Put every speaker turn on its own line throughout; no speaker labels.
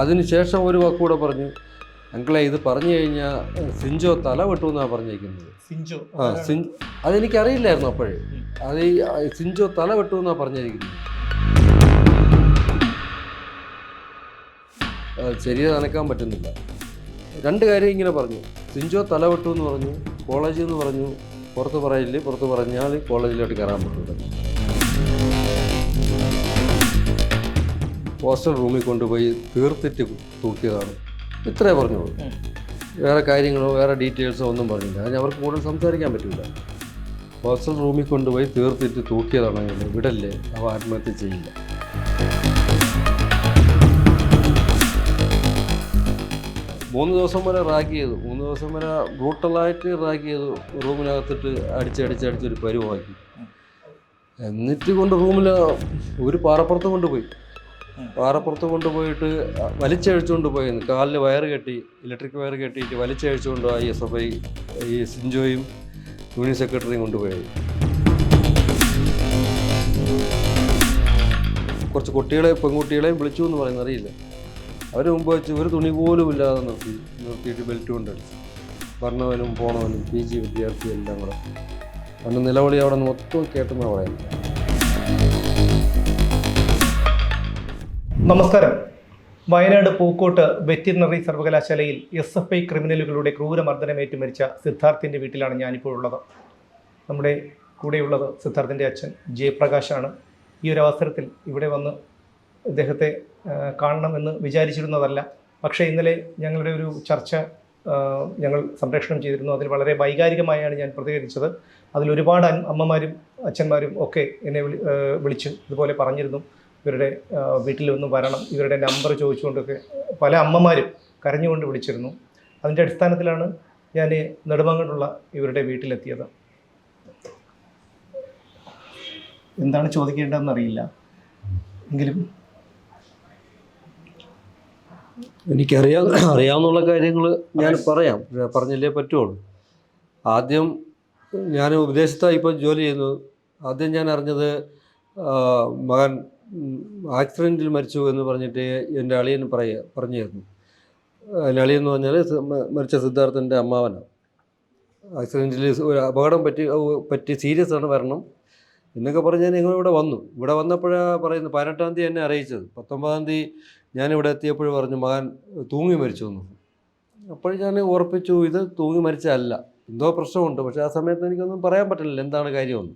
അതിനുശേഷം ഒരു വാക്കുകൂടെ പറഞ്ഞു. അങ്കിളെ ഇത് പറഞ്ഞു കഴിഞ്ഞാൽ സിഞ്ചോ തല വെട്ടുമെന്നാണ് പറഞ്ഞിരിക്കുന്നത്.
സിഞ്ചോ.
ആ സിൻ അതെനിക്കറിയില്ലായിരുന്നു അപ്പോഴേ. അത് ഈ സിഞ്ചോ തല വെട്ടുമെന്നാണ് പറഞ്ഞിരിക്കുന്നത്. ശരിയെ ശരീരം നനക്കാൻ പറ്റുന്നില്ല. രണ്ട് കാര്യം ഇങ്ങനെ പറഞ്ഞു. സിഞ്ചോ തല വെട്ടുമെന്ന് പറഞ്ഞു കോളേജിൽ നിന്ന് പറഞ്ഞു പുറത്ത് പറയില്ലേ പുറത്ത് പറഞ്ഞാൽ കോളേജിലോട്ട് കയറാൻ പറ്റില്ല ഹോസ്റ്റൽ റൂമിൽ കൊണ്ടുപോയി തീർത്തിട്ട് തൂക്കിയതാണ്. ഇത്രേ പറഞ്ഞോളൂ വേറെ കാര്യങ്ങളോ വേറെ ഡീറ്റെയിൽസോ ഒന്നും പറഞ്ഞില്ല. അതിന് അവർക്ക് കൂടുതൽ സംസാരിക്കാൻ പറ്റില്ല ഹോസ്റ്റൽ റൂമിൽ കൊണ്ടുപോയി തീർത്തിട്ട് തൂക്കിയതാണെങ്കിൽ വിടല്ലേ? അവ ആത്മഹത്യ ചെയ്യില്ല. മൂന്ന് ദിവസം വരെ റാഗ് ചെയ്തു. മൂന്ന് ദിവസം വരെ ബ്രൂട്ടലായിട്ട് റാഗ് ചെയ്തു. റൂമിനകത്തിട്ട് അടിച്ചടിച്ച് അടിച്ചൊരു പരുവാക്കി. എന്നിട്ട് കൊണ്ട് റൂമിൽ ഒരു പാറപ്പുറത്ത് കൊണ്ടുപോയി. പാറപ്പുറത്ത് കൊണ്ടുപോയിട്ട് വലിച്ചഴിച്ചുകൊണ്ട് പോയി. കാലിൽ വയറ് കെട്ടി ഇലക്ട്രിക് വയർ കെട്ടിയിട്ട് വലിച്ചഴിച്ചുകൊണ്ട് ഐ എസ് എഫ് ഐ ഈ സിഞ്ചോയും യൂണിയൻ സെക്രട്ടറിയും കൊണ്ടുപോയത് കുറച്ച് കുട്ടികളെ പെൺകുട്ടികളെയും വിളിച്ചു എന്ന് പറയുന്നത് അറിയില്ല. അവർ മുമ്പ് വെച്ച് ഒരു തുണി പോലും ഇല്ലാതെ നിർത്തി നിർത്തിയിട്ട് ബെൽറ്റ് കൊണ്ടടിച്ചു. പറഞ്ഞവനും പോണവനും പി ജി വിദ്യാർത്ഥി എല്ലാം കൂടെ. അന്ന് നിലവിളി അവിടെ നിന്ന് മൊത്തം കേട്ടെന്നാണ് പറയുന്നത്
നമസ്കാരം. വയനാട് പൂക്കോട്ട് വെറ്റിനറി സർവകലാശാലയിൽ എസ് എഫ് ഐ ക്രിമിനലുകളുടെ ക്രൂരമർദ്ദനമേറ്റ് മരിച്ച സിദ്ധാർത്ഥിന്റെ വീട്ടിലാണ് ഞാനിപ്പോൾ ഉള്ളത്. നമ്മുടെ കൂടെയുള്ളത് സിദ്ധാർത്ഥിന്റെ അച്ഛൻ ജയപ്രകാശാണ്. ഈ ഒരു അവസരത്തിൽ ഇവിടെ വന്ന് ഇദ്ദേഹത്തെ കാണണമെന്ന് വിചാരിച്ചിരുന്നതല്ല. പക്ഷേ ഇന്നലെ ഞങ്ങളുടെ ഒരു ചർച്ച ഞങ്ങൾ സംപ്രേഷണം ചെയ്തിരുന്നു. അതിൽ വളരെ വൈകാരികമായാണ് ഞാൻ പ്രതികരിച്ചത്. അതിൽ ഒരുപാട് അമ്മമാരും അച്ഛന്മാരും ഒക്കെ എന്നെ വിളിച്ച് ഇതുപോലെ പറഞ്ഞിരുന്നു. ഇവരുടെ വീട്ടിൽ ഒന്ന് വരണം. ഇവരുടെ നമ്പർ ചോദിച്ചുകൊണ്ടൊക്കെ പല അമ്മമാരും കരഞ്ഞുകൊണ്ട് വിളിച്ചിരുന്നു. അതിന്റെ അടിസ്ഥാനത്തിലാണ് ഞാൻ നെടുമങ്ങോട്ടുള്ള ഇവരുടെ വീട്ടിലെത്തിയത്. എന്താണ് ചോദിക്കേണ്ടതെന്ന് അറിയില്ല എങ്കിലും
എനിക്കറിയാം അറിയാവുന്നുള്ള കാര്യങ്ങൾ ഞാൻ പറയാം. പറഞ്ഞല്ലേ പറ്റുള്ളൂ ആദ്യം ഞാൻ വിദേശത്താണ് ഇപ്പോൾ ജോലി ചെയ്യുന്നത്. ആദ്യം ഞാൻ അറിഞ്ഞത് മകൻ ആക്സിഡന്റിൽ മരിച്ചു എന്ന് പറഞ്ഞിട്ട് എന്റെ അളിയൻ പറയുക പറഞ്ഞിരുന്നു. എന്റെ അളിയെന്ന് പറഞ്ഞാൽ മരിച്ച സിദ്ധാർത്ഥന്റെ അമ്മാവനാണ്. ആക്സിഡന്റിൽ ഒരു അപകടം പറ്റി പറ്റി സീരിയസ് ആണ് വരണം എന്നൊക്കെ പറഞ്ഞ് ഞാൻ ഞങ്ങൾ ഇവിടെ വന്നു. ഇവിടെ വന്നപ്പോഴാണ് പറയുന്നത് പതിനെട്ടാം തീയതി എന്നെ അറിയിച്ചത്. പത്തൊമ്പതാം തീയതി ഞാനിവിടെ എത്തിയപ്പോൾ പറഞ്ഞു മകൻ തൂങ്ങി മരിച്ചു എന്ന്. അപ്പോൾ ഞാൻ ഉറപ്പിച്ചു ഇത് തൂങ്ങി മരിച്ചതല്ല. എന്തോ പ്രശ്നമുണ്ട്. പക്ഷേ ആ സമയത്ത് എനിക്കൊന്നും പറയാൻ പറ്റില്ല എന്താണ് കാര്യമെന്ന്.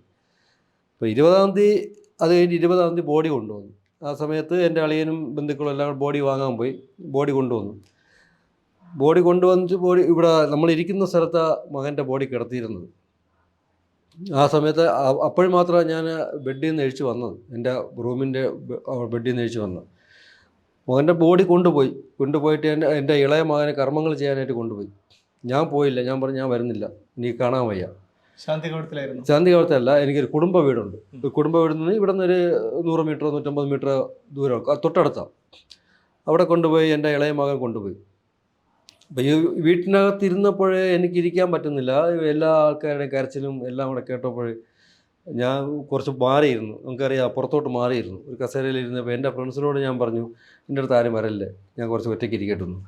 അപ്പോൾ ഇരുപതാം തീയതി അത് കഴിഞ്ഞ് ഇരുപതാം തീയതി ബോഡി കൊണ്ടുവന്നു. ആ സമയത്ത് എന്റെ അളിയനും ബന്ധുക്കളും എല്ലാം ബോഡി വാങ്ങാൻ പോയി. ബോഡി കൊണ്ടുവന്നു. ബോഡി കൊണ്ടുവന്നിട്ട് ബോഡി ഇവിടെ നമ്മളിരിക്കുന്ന സ്ഥലത്താണ് മകന്റെ ബോഡി കിടത്തിയിരുന്നത്. ആ സമയത്ത് അപ്പോഴും മാത്രമാണ് ഞാൻ ബെഡിൽ നിന്ന് എഴിച്ച് വന്നത്. എന്റെ റൂമിന്റെ ബെഡിൽ നിന്ന് എഴിച്ച് വന്നത്. മകന്റെ ബോഡി കൊണ്ടുപോയി. കൊണ്ടുപോയിട്ട് എന്റെ എന്റെ ഇളയ മകനെ കർമ്മങ്ങൾ ചെയ്യാനായിട്ട് കൊണ്ടുപോയി. ഞാൻ പോയില്ല. ഞാൻ പറഞ്ഞു ഞാൻ വരുന്നില്ല. നീ കാണാൻ വയ്യ.
ശാന്തി
ശാന്തികവത്തല്ല എനിക്കൊരു കുടുംബ വീടുണ്ട്. കുടുംബ വീട് നിന്ന് ഇവിടെ നിന്ന് ഒരു നൂറ് മീറ്റർ നൂറ്റമ്പത് മീറ്റർ ദൂരം തൊട്ടടുത്താണ്. അവിടെ കൊണ്ടുപോയി എന്റെ ഇളയ മകൻ കൊണ്ടുപോയി. അപ്പം ഈ വീട്ടിനകത്ത് ഇരുന്നപ്പോഴേ എനിക്ക് ഇരിക്കാൻ പറ്റുന്നില്ല. എല്ലാ ആൾക്കാരുടെയും കരച്ചിലും എല്ലാം കൂടെ കേട്ടപ്പോഴേ ഞാൻ കുറച്ച് മാറിയിരുന്നു. നമുക്കറിയാം പുറത്തോട്ട് മാറിയിരുന്നു. ഒരു കസേരയിൽ ഇരുന്നപ്പോൾ എന്റെ ഫ്രണ്ട്സിനോട് ഞാൻ പറഞ്ഞു എന്റെ അടുത്ത് ആരും വരല്ലേ? ഞാൻ കുറച്ച് ഒറ്റയ്ക്ക് ഇരിക്കട്ടുന്നു.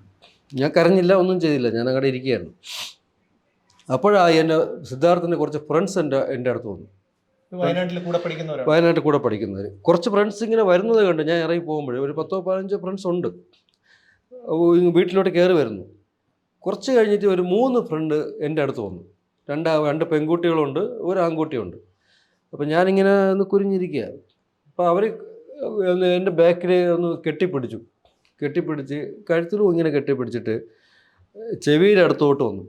ഞാൻ കരഞ്ഞില്ല ഒന്നും ചെയ്തില്ല. ഞാൻ അങ്ങോട്ട് ഇരിക്കുകയായിരുന്നു. അപ്പോഴാണ് എന്റെ സിദ്ധാർത്ഥിന്റെ കുറച്ച് ഫ്രണ്ട്സ് എന്റെ എന്റെ അടുത്ത് വന്നു.
വയനാട്ടിൽ കൂടെ പഠിക്കുന്നവരാണ്.
വയനാട്ടിൽ കൂടെ പഠിക്കുന്നവർ കുറച്ച് ഫ്രണ്ട്സ് ഇങ്ങനെ വരുന്നത് കണ്ട് ഞാൻ ഇറങ്ങി പോകുമ്പോഴേ ഒരു പത്തോ പതിനഞ്ചോ ഫ്രണ്ട്സ് ഉണ്ട്. വീട്ടിലോട്ട് കയറി വരുന്നു. കുറച്ച് കഴിഞ്ഞിട്ട് ഒരു മൂന്ന് ഫ്രണ്ട് എന്റെ അടുത്ത് വന്നു. രണ്ട് രണ്ട് പെൺകുട്ടികളുണ്ട് ഒരു ആൺകുട്ടിയുണ്ട്. അപ്പോൾ ഞാനിങ്ങനെ ഒന്ന് കുരിഞ്ഞിരിക്കുക അപ്പോൾ അവർ എന്റെ ബാക്കിൽ ഒന്ന് കെട്ടിപ്പിടിച്ചു. കെട്ടിപ്പിടിച്ച് കഴുത്തിലും ഇങ്ങനെ കെട്ടിപ്പിടിച്ചിട്ട് ചെവിയുടെ അടുത്തോട്ട് വന്നു.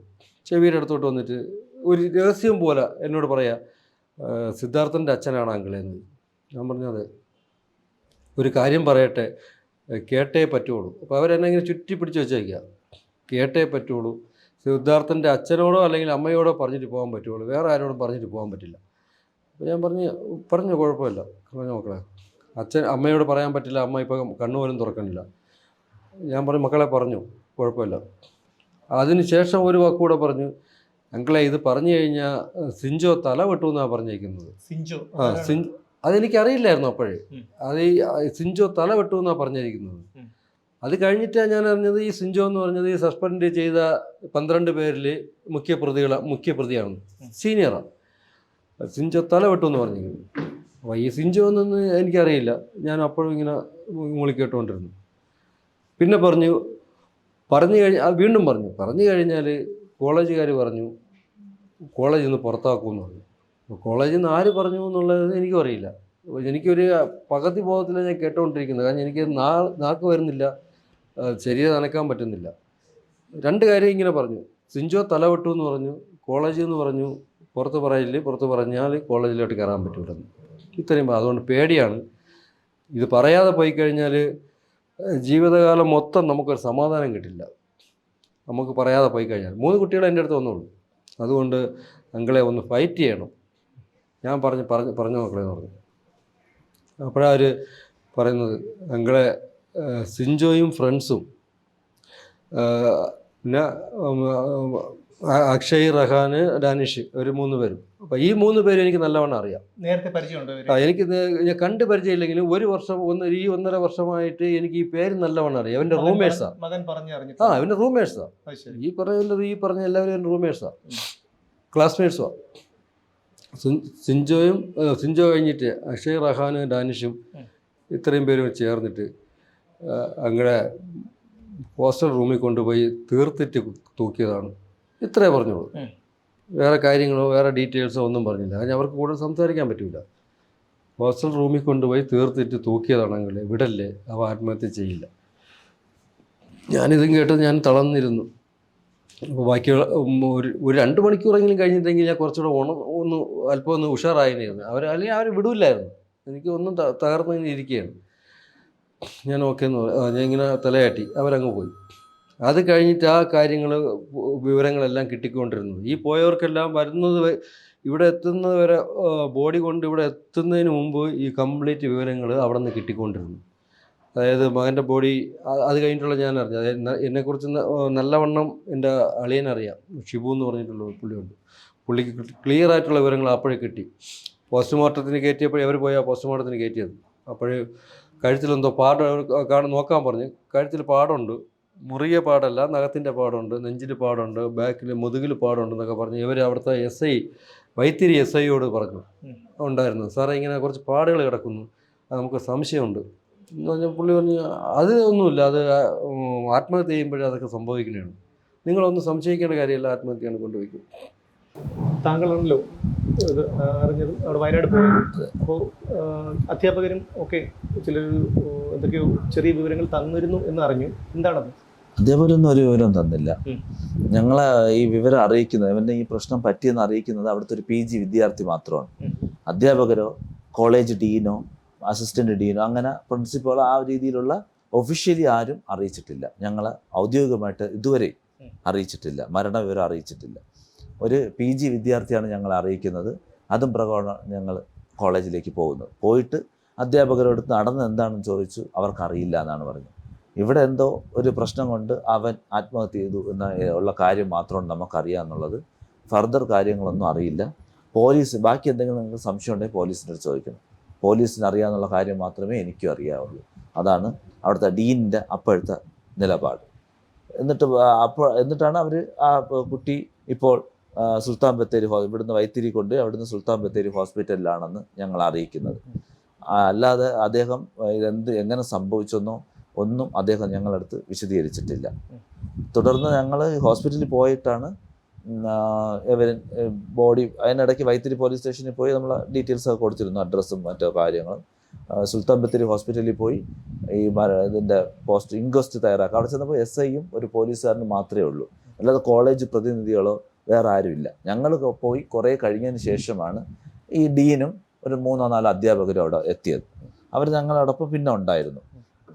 ചെവിയുടെ അടുത്തോട്ട് വന്നിട്ട് ഒരു രഹസ്യം പോലെ എന്നോട് പറയാ സിദ്ധാർത്ഥന്റെ അച്ഛനാണ് അങ്കിളെന്ന് ഞാൻ പറഞ്ഞത് ഒരു കാര്യം പറയട്ടെ. കേട്ടേ പറ്റുള്ളൂ അപ്പോൾ അവരെന്നെ ഇങ്ങനെ ചുറ്റി പിടിച്ച് വെച്ചേക്കുക കേട്ടേ പറ്റുള്ളൂ സിദ്ധാർത്ഥന്റെ അച്ഛനോടോ അല്ലെങ്കിൽ അമ്മയോടോ പറഞ്ഞിട്ട് പോകാൻ പറ്റുള്ളൂ വേറെ ആരോടും പറഞ്ഞിട്ട് പോകാൻ പറ്റില്ല. അപ്പോൾ ഞാൻ പറഞ്ഞു പറഞ്ഞു കുഴപ്പമില്ല. പറഞ്ഞു മക്കളെ അച്ഛൻ അമ്മയോട് പറയാൻ പറ്റില്ല. അമ്മ ഇപ്പം കണ്ണുപോലും തുറക്കണില്ല. ഞാൻ പറഞ്ഞു മക്കളെ പറഞ്ഞു. കുഴപ്പമില്ല. അതിന് ശേഷം ഒരു വാക്കുകൂടെ പറഞ്ഞു. അങ്കിളെ ഇത് പറഞ്ഞു കഴിഞ്ഞാൽ സിഞ്ചോ തല വെട്ടുമെന്നാണ് പറഞ്ഞേക്കുന്നത്.
സിഞ്ചോ.
ആ സിൻ അതെനിക്കറിയില്ലായിരുന്നു അപ്പോഴേ. അത് ഈ സിഞ്ചോ തല വെട്ടുമെന്നാണ് പറഞ്ഞിരിക്കുന്നത്. അത് കഴിഞ്ഞിട്ടാണ് ഞാൻ അറിഞ്ഞത് ഈ സിഞ്ചോ എന്ന് പറഞ്ഞത് ഈ സസ്പെൻഡ് ചെയ്ത പന്ത്രണ്ട് പേരിൽ മുഖ്യ പ്രതികള മുഖ്യ പ്രതിയാണ്. സീനിയറാണ് സിഞ്ചോ തല വെട്ടു എന്ന് പറഞ്ഞിരിക്കുന്നു അപ്പോൾ ഈ സിഞ്ചോ എന്നൊന്നും എനിക്കറിയില്ല. ഞാൻ അപ്പോഴും ഇങ്ങനെ മുളിക്കേട്ടുകൊണ്ടിരുന്നു. പിന്നെ പറഞ്ഞു പറഞ്ഞു കഴിഞ്ഞാൽ വീണ്ടും പറഞ്ഞു. പറഞ്ഞു കഴിഞ്ഞാൽ കോളേജുകാർ പറഞ്ഞു കോളേജിൽ നിന്ന് പുറത്താക്കുമെന്ന് പറഞ്ഞു. കോളേജിൽ നിന്ന് ആര് പറഞ്ഞു എന്നുള്ളത് എനിക്കും അറിയില്ല. അപ്പോൾ എനിക്കൊരു പകുതി ബോധത്തിലാണ് ഞാൻ കേട്ടുകൊണ്ടിരിക്കുന്നത് കാരണം എനിക്ക് നാ നാക്ക് വരുന്നില്ല ശരീരം നനക്കാൻ പറ്റുന്നില്ല. രണ്ട് കാര്യം ഇങ്ങനെ പറഞ്ഞു. സിഞ്ചോ തലവെട്ടു എന്ന് പറഞ്ഞു കോളേജിൽ നിന്ന് പറഞ്ഞു പുറത്ത് പറയില്ല പുറത്ത് പറഞ്ഞാൽ കോളേജിലോട്ട് കയറാൻ പറ്റൂലെന്ന്. ഇത്രയും അതുകൊണ്ട് പേടിയാണ്. ഇത് പറയാതെ പോയി കഴിഞ്ഞാൽ ജീവിതകാലം മൊത്തം നമുക്കൊരു സമാധാനം കിട്ടില്ല. നമുക്ക് പറയാതെ പോയി കഴിഞ്ഞാൽ. മൂന്ന് കുട്ടികൾ എന്റെ അടുത്ത് വന്നുള്ളൂ. അതുകൊണ്ട് അങ്കളെ ഒന്ന് ഫൈറ്റ് ചെയ്യണം. ഞാൻ പറഞ്ഞ് പറഞ്ഞ് പറഞ്ഞു മക്കളെ എന്ന് പറഞ്ഞു. അപ്പോഴവർ പറയുന്നത് അങ്കളെ സിഞ്ചോയും ഫ്രണ്ട്സും പിന്നെ അക്ഷയ് റഹാന് ഡാനിഷ് ഒരു മൂന്ന് പേരും. അപ്പോൾ ഈ മൂന്ന് പേരും എനിക്ക് നല്ലവണ്ണം അറിയാം.
നേരത്തെ പരിചയമുണ്ടോ
എനിക്ക് ഞാൻ കണ്ട് പരിചയമില്ലെങ്കിലും ഒരു വർഷം ഒന്ന് ഈ ഒന്നര വർഷമായിട്ട് എനിക്ക് ഈ പേര് നല്ലവണ്ണം അറിയാം. അവന്റെ
മകൻ
റൂമേഴ്സാ
പറഞ്ഞ്- മകൻ പറഞ്ഞു
ആ അവന്റെ റൂമേഴ്സാ ഈ പറയുന്നത് ഈ പറഞ്ഞ എല്ലാവരും എന്റെ റൂമേഴ്സാ ക്ലാസ്മേറ്റ്സാ സിഞ്ചോയും സിഞ്ചോ കഴിഞ്ഞിട്ട് അക്ഷയ് റഹാന് ഡാനിഷും. ഇത്രയും പേരും ചേർന്നിട്ട് അങ്ങടെ അങ്ങനെ ഹോസ്റ്റൽ റൂമിൽ കൊണ്ടുപോയി തീർത്തിട്ട് തൂക്കിയതാണ്. ഇത്രേ പറഞ്ഞോളൂ.
ഉം.
വേറെ കാര്യങ്ങളോ വേറെ ഡീറ്റെയിൽസോ ഒന്നും പറഞ്ഞില്ല. അതിന് അവർക്ക് കൂടുതൽ സംസാരിക്കാൻ പറ്റില്ല ഹോസ്റ്റൽ റൂമിൽ കൊണ്ടുപോയി തീർത്തിട്ട് തൂക്കിയതാണെങ്കിൽ വിടല്ലേ? അവ ആത്മഹത്യ ചെയ്യില്ല. ഞാനിതും കേട്ട് ഞാൻ തളർന്നിരുന്നു. അപ്പോൾ ബാക്കിയുള്ള ഒരു ഒരു രണ്ട് മണിക്കൂറെങ്കിലും കഴിഞ്ഞിട്ടെങ്കിൽ ഞാൻ കുറച്ചുകൂടെ ഉണ ഒന്ന് അല്പം ഒന്ന് ഉഷാറായിരുന്നു അവർ അല്ലെങ്കിൽ അവർ വിടില്ലായിരുന്നു. എനിക്ക് ഒന്നും ത- തകർന്ന് ഇരിക്കുകയാണ്. ഞാൻ ഓക്കെ എന്ന് പറഞ്ഞു ഞാൻ ഇങ്ങനെ തലയാട്ടി. അവരങ്ങ് പോയി. അത് കഴിഞ്ഞിട്ട് ആ കാര്യങ്ങൾ വിവരങ്ങളെല്ലാം കിട്ടിക്കൊണ്ടിരുന്നു. ഈ പോയവർക്കെല്ലാം വരുന്നത് വരെ- ഇവിടെ എത്തുന്നത് വരെ ബോഡി കൊണ്ട് ഇവിടെ എത്തുന്നതിന് മുമ്പ് ഈ കംപ്ലീറ്റ് വിവരങ്ങൾ അവിടെ നിന്ന് കിട്ടിക്കൊണ്ടിരുന്നു. അതായത് മകന്റെ ബോഡി അത് കഴിഞ്ഞിട്ടുള്ള ഞാൻ അറിഞ്ഞു. അതായത് എന്നെക്കുറിച്ച് ആ, നല്ലവണ്ണം എന്റെ അളിയനറിയാം ഷിബു എന്ന് പറഞ്ഞിട്ടുള്ള പുള്ളിയുണ്ട്. പുള്ളിക്ക് ക്ലിയർ ആയിട്ടുള്ള വിവരങ്ങൾ അപ്പോഴേ കിട്ടി. പോസ്റ്റ്മോർട്ടത്തിന് കയറ്റിയപ്പോഴേ അവർ പോയാൽ പോസ്റ്റ്മോർട്ടത്തിന് കയറ്റിയത്. അപ്പോഴേ കഴുത്തിലെന്തോ പാട് കാണാൻ നോക്കാൻ പറഞ്ഞു. കഴുത്തിൽ പാടുണ്ട് മുറിയ പാടല്ല നഖത്തിന്റെ പാടുണ്ട് നെഞ്ചിൽ പാടുണ്ട് ബാക്കിൽ മുതുകിൽ പാടുണ്ട് എന്നൊക്കെ പറഞ്ഞ് ഇവർ അവിടുത്തെ എസ് ഐ വൈത്തിരി എസ് ഐയോട് പറഞ്ഞു. ഉണ്ടായിരുന്നു. സാറേ ഇങ്ങനെ കുറച്ച് പാടുകൾ കിടക്കുന്നു. അത് നമുക്ക് സംശയമുണ്ട്. എന്ന് പറഞ്ഞാൽ പുള്ളി പറഞ്ഞു അത് ഒന്നുമില്ല അത് ആത്മഹത്യ ചെയ്യുമ്പോഴേ അതൊക്കെ സംഭവിക്കുന്നതാണ്. നിങ്ങളൊന്നും സംശയിക്കേണ്ട കാര്യമില്ല ആത്മഹത്യയാണ് കൊണ്ടുപോയിക്കും.
താങ്കളാണല്ലോ ഇത് അറിഞ്ഞത്. അവിടെ വയനാട് പോയത് അപ്പോൾ അധ്യാപകരും ഒക്കെ ചിലർ എന്തൊക്കെയോ ചെറിയ വിവരങ്ങൾ തന്നിരുന്നു എന്ന് അറിഞ്ഞു എന്താണത്?
അധ്യാപകരൊന്നും ഒരു വിവരം തന്നില്ല. ഞങ്ങളെ ഈ വിവരം അറിയിക്കുന്നത് ഇവന്റെ ഈ പ്രശ്നം പറ്റിയെന്ന് അറിയിക്കുന്നത് അവിടുത്തെ ഒരു പി ജി വിദ്യാർത്ഥി മാത്രമാണ്. അധ്യാപകരോ കോളേജ് ഡീനോ അസിസ്റ്റന്റ് ഡീനോ അങ്ങനെ പ്രിൻസിപ്പളോ ആ രീതിയിലുള്ള ഒഫീഷ്യലി ആരും അറിയിച്ചിട്ടില്ല. ഞങ്ങളെ ഔദ്യോഗികമായിട്ട് ഇതുവരെ അറിയിച്ചിട്ടില്ല. മരണവിവരം അറിയിച്ചിട്ടില്ല. ഒരു പി ജി വിദ്യാർത്ഥിയാണ് ഞങ്ങൾ അറിയിക്കുന്നത്. അതും പ്രകാരം ഞങ്ങൾ കോളേജിലേക്ക് പോകുന്നത്. പോയിട്ട് അധ്യാപകരോട് നടന്ന് എന്താണെന്ന് ചോദിച്ചു അവർക്കറിയില്ല എന്നാണ് പറഞ്ഞത്. ഇവിടെ എന്തോ ഒരു പ്രശ്നം കൊണ്ട് അവൻ ആത്മഹത്യ ചെയ്തു എന്ന ഉള്ള കാര്യം മാത്രമാണ് നമുക്കറിയാം എന്നുള്ളത്. ഫർദർ കാര്യങ്ങളൊന്നും അറിയില്ല. പോലീസ് ബാക്കി എന്തെങ്കിലും നിങ്ങൾക്ക് സംശയം ഉണ്ടെങ്കിൽ പോലീസിന്റെ അടുത്ത് ചോദിക്കണം. പോലീസിന് അറിയാമെന്നുള്ള കാര്യം മാത്രമേ എനിക്കും അറിയാവുള്ളൂ. അതാണ് അവിടുത്തെ ഡീനിന്റെ അപ്പോഴത്തെ നിലപാട്. എന്നിട്ട് അപ്പോൾ എന്നിട്ടാണ് അവർ ആ കുട്ടി ഇപ്പോൾ സുൽത്താൻ ബത്തേരി ഇവിടുന്ന് വൈത്തിരി കൊണ്ട് അവിടുന്ന് സുൽത്താൻ ബത്തേരി ഹോസ്പിറ്റലിലാണെന്ന് ഞങ്ങൾ അറിയിക്കുന്നത്. അല്ലാതെ അദ്ദേഹം ഇതെന്ത് എങ്ങനെ സംഭവിച്ചെന്നോ ഒന്നും അദ്ദേഹം ഞങ്ങളടുത്ത് വിശദീകരിച്ചിട്ടില്ല. തുടർന്ന് ഞങ്ങൾ ഹോസ്പിറ്റലിൽ പോയിട്ടാണ് ആ, ബോഡി അതിനിടയ്ക്ക് വൈത്തിരി പോലീസ് സ്റ്റേഷനിൽ പോയി നമ്മൾ ഡീറ്റെയിൽസ് ഒക്കെ കൊടുത്തിരുന്നു അഡ്രസ്സും മറ്റോ കാര്യങ്ങളും. സുൽത്താൻ ബത്തേരി ഹോസ്പിറ്റലിൽ പോയി ഈ ഇതിന്റെ പോസ്റ്റ് ഇൻക്വസ്റ്റ് തയ്യാറാക്കുക അവിടെ ചെന്നപ്പോൾ എസ് ഐയും ഒരു പോലീസുകാരനും മാത്രമേ ഉള്ളൂ. അല്ലാതെ കോളേജ് പ്രതിനിധികളോ വേറെ ആരുമില്ല. ഞങ്ങൾ പോയി കുറേ കഴിഞ്ഞതിന് ശേഷമാണ് ഈ ഡീനും ഒരു മൂന്നോ നാലോ അധ്യാപകരും അവിടെ എത്തിയത്. അവർ ഞങ്ങളോടൊപ്പം പിന്നെ ഉണ്ടായിരുന്നു.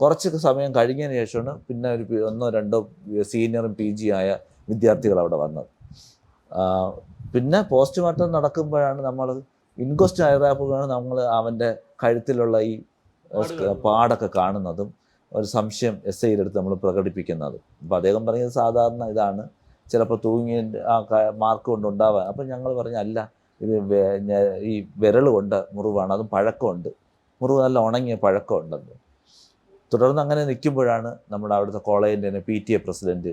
കുറച്ചൊക്കെ സമയം കഴിഞ്ഞതിന് ശേഷമാണ് പിന്നെ ഒരു ഒന്നോ രണ്ടോ സീനിയറും പി ജി ആയ വിദ്യാർത്ഥികൾ അവിടെ വന്നത്. പിന്നെ പോസ്റ്റ്മോർട്ടം നടക്കുമ്പോഴാണ് നമ്മൾ ഇൻക്വസ്റ്റ് ഹൈറാപ്പുകളാണ് നമ്മൾ അവന്റെ കഴുത്തിലുള്ള ഈ പാടൊക്കെ കാണുന്നതും ഒരു സംശയം എസ് ഐയുടെ അടുത്ത് നമ്മൾ പ്രകടിപ്പിക്കുന്നതും. അപ്പോൾ അദ്ദേഹം പറഞ്ഞത് സാധാരണ ഇതാണ്. ചിലപ്പോൾ തൂങ്ങി ആ മാർക്ക് കൊണ്ട് ഉണ്ടാവുക അപ്പം ഞങ്ങൾ പറഞ്ഞ അല്ല ഇത് ഈ വിരൽ കൊണ്ട് മുറിവാണ്. അതും പഴക്കമുണ്ട്. മുറിവ് നല്ല ഉണങ്ങിയ പഴക്കമുണ്ടെന്ന്. തുടർന്ന് അങ്ങനെ നിൽക്കുമ്പോഴാണ് നമ്മുടെ അവിടുത്തെ കോളേജിന്റെ തന്നെ പി ടി എ പ്രസിഡന്റ്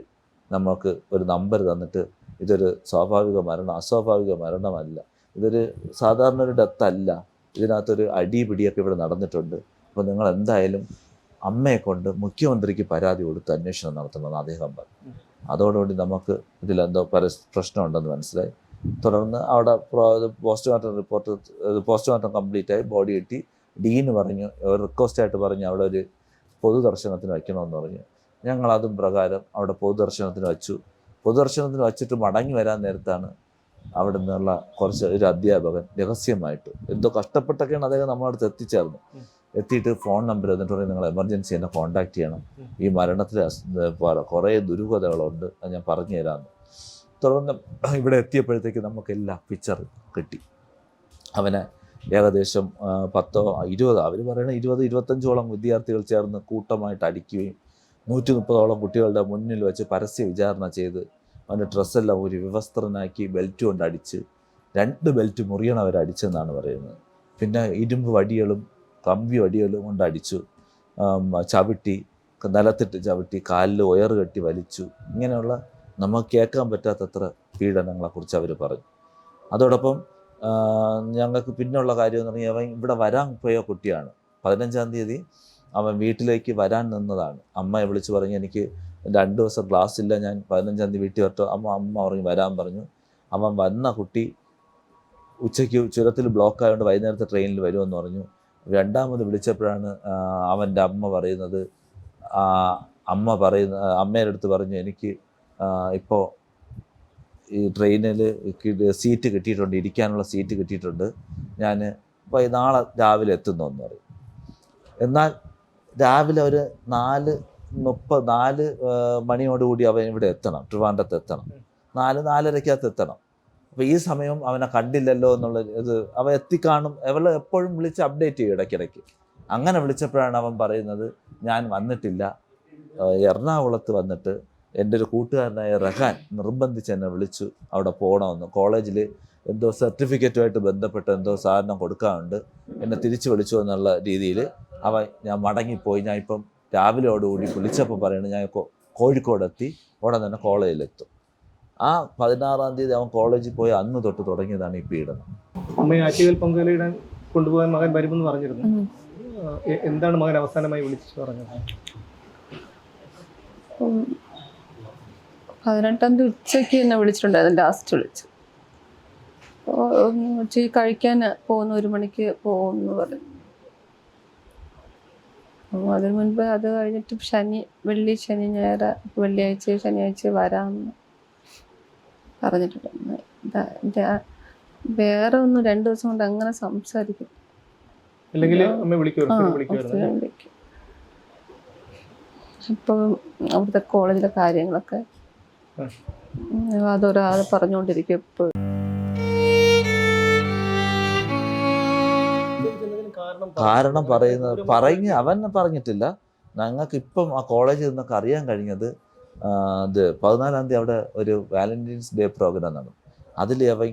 നമുക്ക് ഒരു നമ്പർ തന്നിട്ട് ഇതൊരു സ്വാഭാവിക മരണം അസ്വാഭാവിക മരണമല്ല. ഇതൊരു സാധാരണ ഒരു ഡെത്ത് അല്ല. ഇതിനകത്തൊരു അടി പിടിയൊക്കെ ഇവിടെ നടന്നിട്ടുണ്ട്. അപ്പോൾ നിങ്ങൾ എന്തായാലും അമ്മയെ കൊണ്ട് മുഖ്യമന്ത്രിക്ക് പരാതി കൊടുത്ത് അന്വേഷണം നടത്തണമെന്ന് അദ്ദേഹം പറഞ്ഞു. അതോടുകൂടി നമുക്ക് ഇതിലെന്തോ പര പ്രശ്നമുണ്ടെന്ന് മനസ്സിലായി. തുടർന്ന് അവിടെ പോസ്റ്റ്മോർട്ടം റിപ്പോർട്ട് പോസ്റ്റ്മോർട്ടം കംപ്ലീറ്റ് ആയി ബോഡി കിട്ടി. ഡീന് പറഞ്ഞു റിക്വസ്റ്റ് ആയിട്ട് പറഞ്ഞു അവിടെ ഒരു പൊതുദർശനത്തിന് വയ്ക്കണമെന്ന് പറഞ്ഞു. ഞങ്ങൾ അതും പ്രകാരം അവിടെ പൊതുദർശനത്തിന് വച്ചു. പൊതുദർശനത്തിന് വച്ചിട്ട് മടങ്ങി വരാൻ നേരത്താണ് അവിടെ നിന്നുള്ള കുറച്ച് ഒരു അധ്യാപകൻ രഹസ്യമായിട്ട്. എന്തോ കഷ്ടപ്പെട്ടൊക്കെയാണ് അദ്ദേഹം നമ്മുടെ അടുത്ത് എത്തിച്ചേർന്നു എത്തിയിട്ട് ഫോൺ നമ്പർ എന്നിട്ട് പറയും നിങ്ങൾ എമർജൻസി എന്നെ കോൺടാക്ട് ചെയ്യണം. ഈ മരണത്തിൽ കുറേ ദുരൂഹതകളുണ്ട്. അത് ഞാൻ പറഞ്ഞു തരാമെന്ന് തുടർന്ന് ഇവിടെ എത്തിയപ്പോഴത്തേക്ക് നമുക്കെല്ലാം പിക്ചർ കിട്ടി. അവനെ ഏകദേശം പത്തോ ഇരുപതോ അവർ പറയുന്നത് ഇരുപത് ഇരുപത്തഞ്ചോളം വിദ്യാർത്ഥികൾ ചേർന്ന് കൂട്ടമായിട്ട് അടിക്കുകയും നൂറ്റി മുപ്പതോളം കുട്ടികളുടെ മുന്നിൽ വെച്ച് പരസ്യ വിചാരണ ചെയ്ത് അവന്റെ ഡ്രസ്സെല്ലാം ഒരു വിവസ്ത്രനാക്കി ബെൽറ്റ് കൊണ്ട് അടിച്ച് രണ്ട് ബെൽറ്റ് മുറിയണവർ അടിച്ചെന്നാണ് പറയുന്നത്. പിന്നെ ഇരുമ്പ് വടികളും കമ്പി വടികളും കൊണ്ട് അടിച്ചു. ചവിട്ടി നിലത്തിട്ട് ചവിട്ടി കാലിൽ ഒയർ കെട്ടി വലിച്ചു. ഇങ്ങനെയുള്ള നമുക്ക് കേൾക്കാൻ പറ്റാത്തത്ര പീഡനങ്ങളെക്കുറിച്ച് അവർ പറഞ്ഞു. അതോടൊപ്പം ഞങ്ങൾക്ക് പിന്നെയുള്ള കാര്യം എന്ന് പറഞ്ഞാൽ അവൻ ഇവിടെ വരാൻ പോയ കുട്ടിയാണ്. പതിനഞ്ചാം തീയതി അവൻ വീട്ടിലേക്ക് വരാൻ നിന്നതാണ്. അമ്മ വിളിച്ച് പറഞ്ഞു എനിക്ക് രണ്ട് ദിവസം ക്ലാസ് ഇല്ല ഞാൻ പതിനഞ്ചാം തീയതി വീട്ടിൽ വരട്ടോ. അമ്മ അമ്മ പറഞ്ഞു വരാൻ പറഞ്ഞു. അവൻ വന്ന കുട്ടി ഉച്ചയ്ക്ക് ചുരത്തിൽ ബ്ലോക്ക് ആയതുകൊണ്ട് വൈകുന്നേരത്തെ ട്രെയിനിൽ വരുമെന്ന് പറഞ്ഞു. രണ്ടാമത് വിളിച്ചപ്പോഴാണ് അവന്റെ അമ്മ പറയുന്നത്. അമ്മ പറയുന്ന അമ്മയുടെ അടുത്ത് പറഞ്ഞു എനിക്ക് ഇപ്പോൾ ഈ ട്രെയിനിൽ സീറ്റ് കിട്ടിയിട്ടുണ്ട് ഇരിക്കാനുള്ള സീറ്റ് കിട്ടിയിട്ടുണ്ട്. ഞാൻ അപ്പോൾ നാളെ രാവിലെ എത്തുന്നു? എന്ന് പറയും. എന്നാൽ രാവിലെ ഒരു നാല് മുപ്പത് നാല് മണിയോടുകൂടി അവൻ ഇവിടെ എത്തണം ട്രിവാൻഡ്രത്ത് എത്തണം. നാല് നാലരയ്ക്കകത്ത് എത്തണം. അപ്പോൾ ഈ സമയം അവനെ കണ്ടില്ലല്ലോ എന്നുള്ള ഇത് അവൻ എത്തിക്കാണും അവൾ എപ്പോഴും വിളിച്ച് അപ്ഡേറ്റ് ചെയ്യും ഇടയ്ക്കിടയ്ക്ക്. അങ്ങനെ വിളിച്ചപ്പോഴാണ് അവൻ പറയുന്നത് ഞാൻ വന്നിട്ടില്ല. എറണാകുളത്ത് വന്നിട്ട് എന്റെ ഒരു കൂട്ടുകാരനായ റഹാൻ നിർബന്ധിച്ച് എന്നെ വിളിച്ചു. അവിടെ പോകണമെന്ന്. കോളേജിൽ എന്തോ സർട്ടിഫിക്കറ്റുമായിട്ട് ബന്ധപ്പെട്ട് എന്തോ സാധനം കൊടുക്കാറുണ്ട് എന്നെ തിരിച്ചു വിളിച്ചു എന്നുള്ള രീതിയിൽ അവ ഞാൻ മടങ്ങിപ്പോയി. ഞാൻ ഇപ്പം രാവിലെയോടുകൂടി വിളിച്ചപ്പോൾ പറയുന്നത് ഞാൻ കോഴിക്കോടെത്തി. ഉടൻ തന്നെ കോളേജിലെത്തും. ആ പതിനാറാം തീയതി അവൻ കോളേജിൽ പോയി അന്ന് തൊട്ട് തുടങ്ങിയതാണ് ഈ പീഡനം.
അമ്മയെ ആറ്റുകാൽ പൊങ്കലയിടാൻ കൊണ്ടുപോകാൻ മകൻ വരുമെന്ന് പറഞ്ഞിരുന്നു. എന്താണ് മകൻ അവസാനമായി വിളിച്ചു പറഞ്ഞത്.
പതിനെട്ടാം തീയതി ഉച്ചയ്ക്ക് എന്നെ വിളിച്ചിട്ടുണ്ടായിരുന്നു. ലാസ്റ്റ് വിളിച്ചു. ഉച്ചയ്ക്ക് കഴിക്കാൻ പോകുന്ന ഒരു മണിക്ക് പോകുമെന്ന് പറഞ്ഞു. അതിനു മുൻപ് അത് കഴിഞ്ഞിട്ട് ശനി വെള്ളി ശനി ഞായർ വെള്ളിയാഴ്ച ശനിയാഴ്ച വരാമെന്ന് പറഞ്ഞിട്ടുണ്ട് വേറെ ഒന്നും രണ്ടു ദിവസം കൊണ്ട് അങ്ങനെ സംസാരിക്കും.
അല്ലെങ്കിൽ
അവിടുത്തെ കോളേജിലെ കാര്യങ്ങളൊക്കെ അതൊരാൾ പറഞ്ഞുകൊണ്ടിരിക്കും എപ്പോഴും
കാരണം
പറയുന്നത് പറഞ്ഞ് അവൻ പറഞ്ഞിട്ടില്ല. ഞങ്ങൾക്ക് ഇപ്പം ആ കോളേജിൽ നിന്നൊക്കെ അറിയാൻ കഴിഞ്ഞത് ഇത് പതിനാലാം തീയതി അവിടെ ഒരു വാലന്റൈൻസ് ഡേ പ്രോഗ്രാം നടന്നു. അതിൽ അവൻ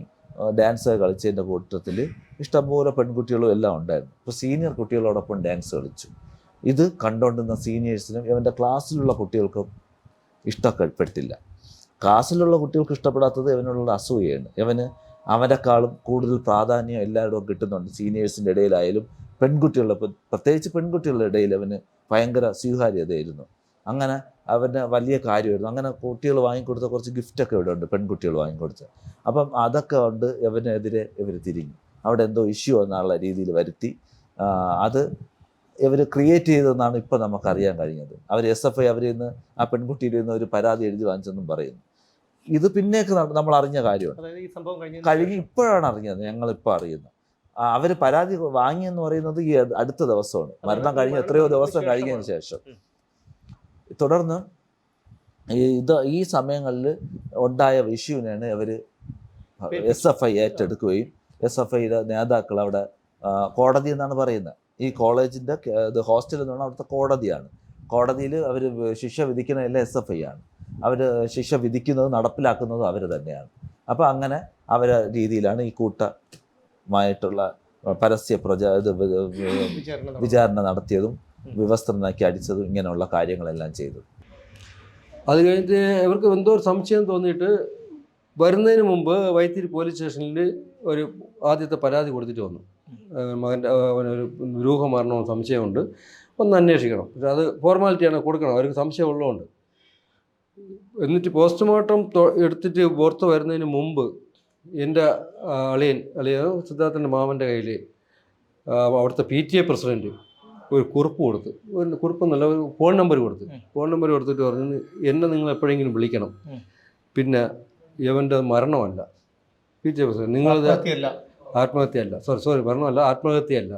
ഡാൻസ് കളിച്ചതിന്റെ കൂട്ടത്തിൽ ഇഷ്ടംപോലെ പെൺകുട്ടികളും എല്ലാം ഉണ്ടായിരുന്നു. ഇപ്പോൾ സീനിയർ കുട്ടികളോടൊപ്പം ഡാൻസ് കളിച്ചു. ഇത് കണ്ടുകൊണ്ടിരുന്ന സീനിയേഴ്സിനും ഇവന്റെ ക്ലാസ്സിലുള്ള കുട്ടികൾക്കും ഇഷ്ടപ്പെട്ടില്ല. ക്ലാസ്സിലുള്ള കുട്ടികൾക്ക് ഇഷ്ടപ്പെടാത്തത് ഇവനുള്ള അസൂയയാണ്. ഇവന് അവനെക്കാളും കൂടുതൽ പ്രാധാന്യം എല്ലായിടവും കിട്ടുന്നുണ്ട്. സീനിയേഴ്സിന്റെ ഇടയിലായാലും പെൺകുട്ടികളുടെ പ്ര- പ്രത്യേകിച്ച് പെൺകുട്ടികളുടെ ഇടയിൽ അവന് ഭയങ്കര സ്വീകാര്യതയായിരുന്നു. അങ്ങനെ അവന് വലിയ കാര്യമായിരുന്നു. അങ്ങനെ കുട്ടികൾ വാങ്ങിക്കൊടുത്ത കുറച്ച് ഗിഫ്റ്റൊക്കെ ഇവിടെ ഉണ്ട് പെൺകുട്ടികൾ വാങ്ങിക്കൊടുത്ത്. അപ്പം അതൊക്കെ കൊണ്ട് ഇവനെതിരെ ഇവർ തിരിഞ്ഞു. അവിടെ എന്തോ ഇഷ്യൂ എന്നുള്ള രീതിയിൽ വരുത്തി. അത് ഇവർ ക്രിയേറ്റ് ചെയ്തതെന്നാണ് ഇപ്പം നമുക്കറിയാൻ കഴിഞ്ഞത്. അവർ എസ് എഫ് ഐ അവരിൽ നിന്ന് ആ പെൺകുട്ടിയിൽ നിന്ന് ഒരു പരാതി എഴുതി വാങ്ങിച്ചെന്നും പറയുന്നു. ഇത് പിന്നേക്ക് നമ്മൾ അറിഞ്ഞ കാര്യമാണ്.
കഴിഞ്ഞ
ഇപ്പോഴാണ് അറിഞ്ഞത് ഞങ്ങളിപ്പോൾ അറിയുന്നത്. അവർ പരാതി വാങ്ങിയെന്ന് പറയുന്നത് ഈ അടുത്ത ദിവസമാണ്. മരണം കഴിഞ്ഞ് എത്രയോ ദിവസം കഴിഞ്ഞതിന് ശേഷം. തുടർന്ന് ഈ ഇത് ഈ സമയങ്ങളിൽ ഉണ്ടായ ഇഷ്യൂവിനാണ് അവർ എസ് എഫ് ഐ ഏറ്റെടുക്കുകയും എസ് എഫ് ഐയുടെ നേതാക്കൾ അവിടെ കോടതി എന്നാണ് പറയുന്നത്. ഈ കോളേജിന്റെ ഇത് ഹോസ്റ്റൽ എന്ന് പറഞ്ഞാൽ അവിടുത്തെ കോടതിയാണ്. കോടതിയിൽ അവർ ശിക്ഷ വിധിക്കുന്നതെല്ലാം എസ് എഫ് ഐ ആണ്. അവർ ശിക്ഷ വിധിക്കുന്നതും നടപ്പിലാക്കുന്നതും അവർ തന്നെയാണ്. അപ്പോൾ അങ്ങനെ അവരെ രീതിയിലാണ് ഈ കൂട്ടമായിട്ടുള്ള പരസ്യ പ്രചാ ഇത്
വിചാരണ
നടത്തിയതും. വിവസ്ത്രനാക്കി അടിച്ചതും ഇങ്ങനെയുള്ള കാര്യങ്ങളെല്ലാം ചെയ്തു.
അത് കഴിഞ്ഞിട്ട് ഇവർക്ക് എന്തോ ഒരു സംശയം തോന്നിയിട്ട് വരുന്നതിന് മുമ്പ് വൈത്തിരി പോലീസ് സ്റ്റേഷനിൽ ഒരു ആദ്യത്തെ പരാതി കൊടുത്തിട്ട് വന്നു. മകന്റെ ഒരു അവനൊരു ദുരൂഹ മരണമോ സംശയമുണ്ട്. ഒന്ന് അന്വേഷിക്കണം. പക്ഷെ അത് ഫോർമാലിറ്റിയാണ് കൊടുക്കണം. അവർക്ക് സംശയം ഉള്ളതുകൊണ്ട്. എന്നിട്ട് പോസ്റ്റ്മോർട്ടം എടുത്തിട്ട് പുറത്ത് വരുന്നതിന് മുമ്പ് എന്റെ അളിയൻ അളിയ സിദ്ധാർത്ഥന്റെ മാമന്റെ കയ്യിൽ അവിടുത്തെ പി ടി എ പ്രസിഡന്റ് ഒരു കുറിപ്പ് കൊടുത്തു. ഒരു കുറിപ്പ് നല്ല ഒരു ഫോൺ നമ്പർ കൊടുത്തു. ഫോൺ നമ്പർ കൊടുത്തിട്ട് പറഞ്ഞു എന്നെ നിങ്ങൾ എപ്പോഴെങ്കിലും വിളിക്കണം. പിന്നെ ഇവന്റെ മരണമല്ല. പി ടി എ പ്രസിഡന്റ് നിങ്ങളത്
ആത്മഹത്യയല്ല.
Sorry sorry മരണമല്ല ആത്മഹത്യയല്ല.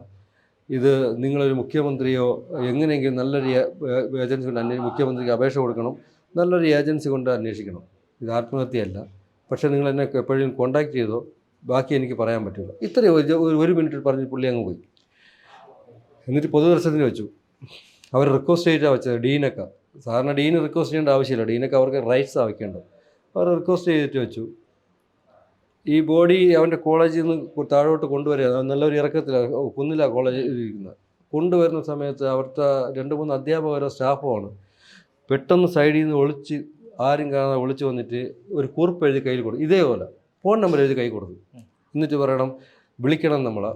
ഇത് നിങ്ങളൊരു മുഖ്യമന്ത്രിയോ എങ്ങനെയെങ്കിലും നല്ലൊരു ഏജൻസി കൊണ്ട് അന്വേഷിച്ച് മുഖ്യമന്ത്രിക്ക് അപേക്ഷ കൊടുക്കണം. നല്ലൊരു ഏജൻസി കൊണ്ട് അന്വേഷിക്കണം. ഇത് ആത്മഹത്യയല്ല. പക്ഷേ നിങ്ങൾ എന്നെ എപ്പോഴും കോൺടാക്ട് ചെയ്തോ ബാക്കി എനിക്ക് പറയാൻ പറ്റില്ല. ഇത്രയും ഒരു- ഒരു- മിനിറ്റ് പറഞ്ഞ് പുള്ളി അങ്ങ് പോയി. എന്നിട്ട് പൊതുദർശനത്തിന് വെച്ചു. അവർ റിക്വസ്റ്റ് ചെയ്തിട്ടാണ് വെച്ചത് ഡീനൊക്കെ. സാറിന് ഡീന് റിക്വസ്റ്റ് ചെയ്യേണ്ട ആവശ്യമില്ല. ഡീനൊക്കെ അവർക്ക് റൈറ്റ്സ് ആവശ്യമുണ്ട് അവർ റിക്വസ്റ്റ് ചെയ്തിട്ട് വെച്ചു. ഈ ബോഡി അവന്റെ കോളേജിൽ നിന്ന് താഴോട്ട് കൊണ്ടുവരിക. നല്ലൊരു ഇറക്കത്തിലാണ് കുന്നിലാണ് കോളേജിൽ ഇരിക്കുന്നത്. കൊണ്ടുവരുന്ന സമയത്ത് അവിടുത്തെ രണ്ട് മൂന്ന് അധ്യാപകരോ സ്റ്റാഫുമാണ് പെട്ടെന്ന് സൈഡിൽ നിന്ന് ഒളിച്ച് ആരും കാണാതെ ഒളിച്ച് വന്നിട്ട് ഒരു കുറിപ്പ് എഴുതി കയ്യിൽ കൊടുക്കും. ഇതേപോലെ ഫോൺ നമ്പർ എഴുതി കൈ കൊടുക്കും. എന്നിട്ട് പറയണം വിളിക്കണം നമ്മളെ.